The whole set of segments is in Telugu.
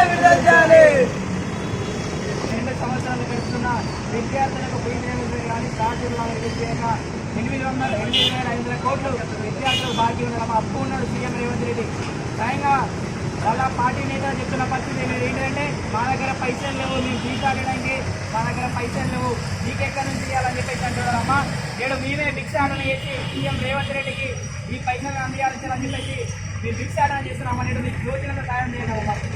విడుదల చేయాలి రెండు సంవత్సరాలు గడుస్తున్న విద్యార్థులకు పీజీ ఎనిమిది వందల ఎనిమిది వేల ఐదు వందల కోట్లు విద్యార్థులు బాకీ ఉండడం అప్పు ఉన్నాడు సీఎం రేవంత్ రెడ్డి. స్వయంగా వాళ్ళ పార్టీ నేతలు చెప్తున్న పరిస్థితి ఏంటంటే మా దగ్గర పైసలు లేవు మేము ఫీజు మా దగ్గర పైసలు లేవు. మీకెక్కడి నుంచి ఇవ్వాలని చెప్పేసి అంటున్నారు అమ్మ. నేడు మేమే భిక్ష ఆటన చేసి సీఎం రేవంత్ రెడ్డికి ఈ పైసలు అందియాలని చెప్పేసి మీరు భిక్ష ఆర్డర్ చేస్తున్నాం నేడు మీకు యోజనగా సాయం చేయాలి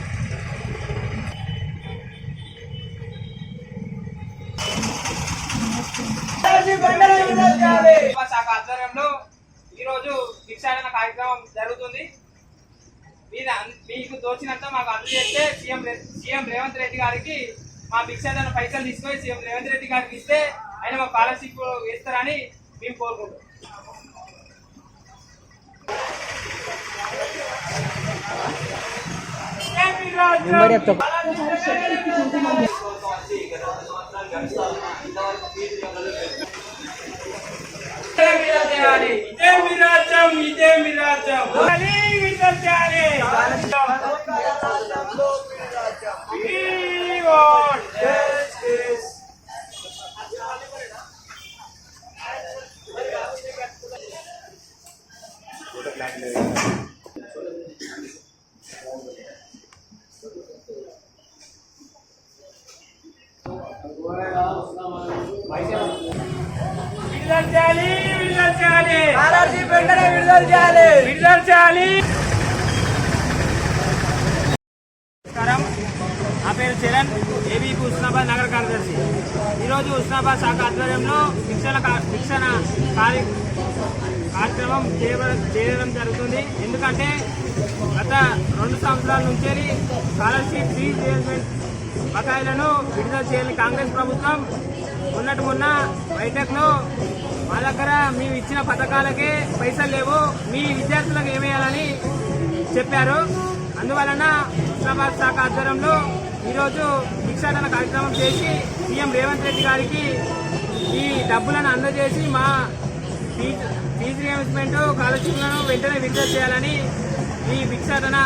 శాఖ ఆధ్వర్యంలో ఈరోజు భిక్షాటన కార్యక్రమం జరుగుతుంది. మీద మీకు తోచినంత మాకు అందజేస్తే సీఎం సీఎం రేవంత్ రెడ్డి గారికి మా భిక్షాటన పైసలు తీసుకొని సీఎం రేవంత్ రెడ్డి గారికి ఇస్తే ఆయన మా స్కాలర్షిప్ వేస్తారని మేము కోరుకుంటాం ఇదే విడుదల చేయాలి విడుదల చేయాలి. కాలేజీలు వెంటనే విడుదల చేయాలి. విడుదల చేయాలి. నమస్కారం. నా పేరు చరణ్ ఏబీపీ ఉస్నాబాద్ నగర కార్యదర్శి. ఈరోజు హుస్నాబాద్ శాఖ ఆధ్వర్యంలో శిక్షణ కా- శిక్షణ కార్య కార్యక్రమం చేయబడ- చేయడం జరుగుతుంది. ఎందుకంటే గత రెండు సంవత్సరాల నుంచి స్కాలర్షిప్ ఫీజు బకాయిలను విడుదల చేయాలని కాంగ్రెస్ ప్రభుత్వం ఉన్నట్టు మొన్న బయటకులో మా దగ్గర మేము ఇచ్చిన పథకాలకే పైసలు లేవు. మీ విద్యార్థులకు ఏమేయాలని చెప్పారు. అందువలన హుస్నాబాద్ శాఖ ఆధ్వర్యంలో ఈరోజు భిక్షాటన కార్యక్రమం చేసి సీఎం రేవంత్ రెడ్డి గారికి ఈ డబ్బులను అందజేసి మా ఫీజు ఫీజు రియంబర్స్మెంట్ స్కాలర్షిప్లను వెంటనే విడుదల చేయాలని ఈ భిక్షాటన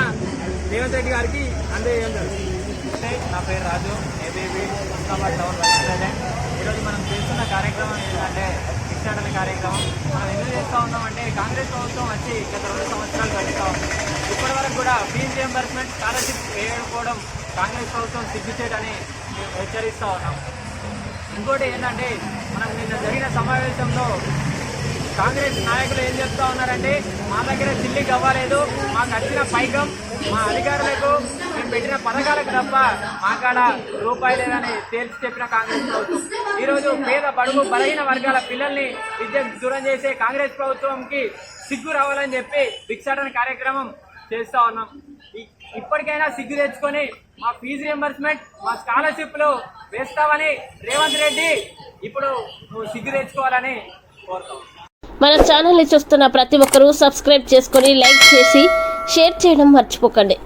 రేవంత్ రెడ్డి గారికి అందజేయడం జరుగుతుంది నా పేరు Raju ABB Husnabad town president. ఈరోజు మనం చేస్తున్న కార్యక్రమం ఏంటంటే భిక్షాటన కార్యక్రమం. మనం ఎందుకు చేస్తూ ఉన్నామంటే కాంగ్రెస్ ప్రభుత్వం వచ్చి గత రెండు సంవత్సరాలు గడుస్తూ ఉంది. ఇప్పటి వరకు కూడా ఫీజు రియంబర్స్మెంట్ స్కాలర్షిప్ వేయకపోవడం కాంగ్రెస్ ప్రభుత్వం సిగ్గుచేటని హెచ్చరిస్తూ ఉన్నాం. ఇంకోటి ఏంటంటే మనం నిన్న జరిగిన సమావేశంలో కాంగ్రెస్ నాయకులు ఏం చెప్తా ఉన్నారంటే మా దగ్గర చిల్లి గవ్వలేదు మాకు వచ్చిన పైకం మా అధికారులకు మేము పెట్టిన పథకాలకు తప్ప మా కాడ రూపాయి లేదని తేల్చి చెప్పిన కాంగ్రెస్ ప్రభుత్వం. ఈరోజు పేద బడుగు బలహీన వర్గాల పిల్లల్ని విద్యకు దూరం చేసే కాంగ్రెస్ ప్రభుత్వంకి సిగ్గు రావాలని చెప్పి భిక్షాటన కార్యక్రమం చేస్తా ఉన్నాం. ఇప్పటికైనా సిగ్గు తెచ్చుకొని మా ఫీజు రియంబర్స్మెంట్ మా స్కాలర్షిప్లు వేస్తామని రేవంత్ రెడ్డి ఇప్పుడు నువ్వు సిగ్గు తెచ్చుకోవాలని కోరుతాం మన ఛానల్ని చూస్తున్న ప్రతి ఒక్కరూ సబ్స్క్రైబ్ చేసుకొని లైక్ చేసి షేర్ చేయడం మర్చిపోకండి.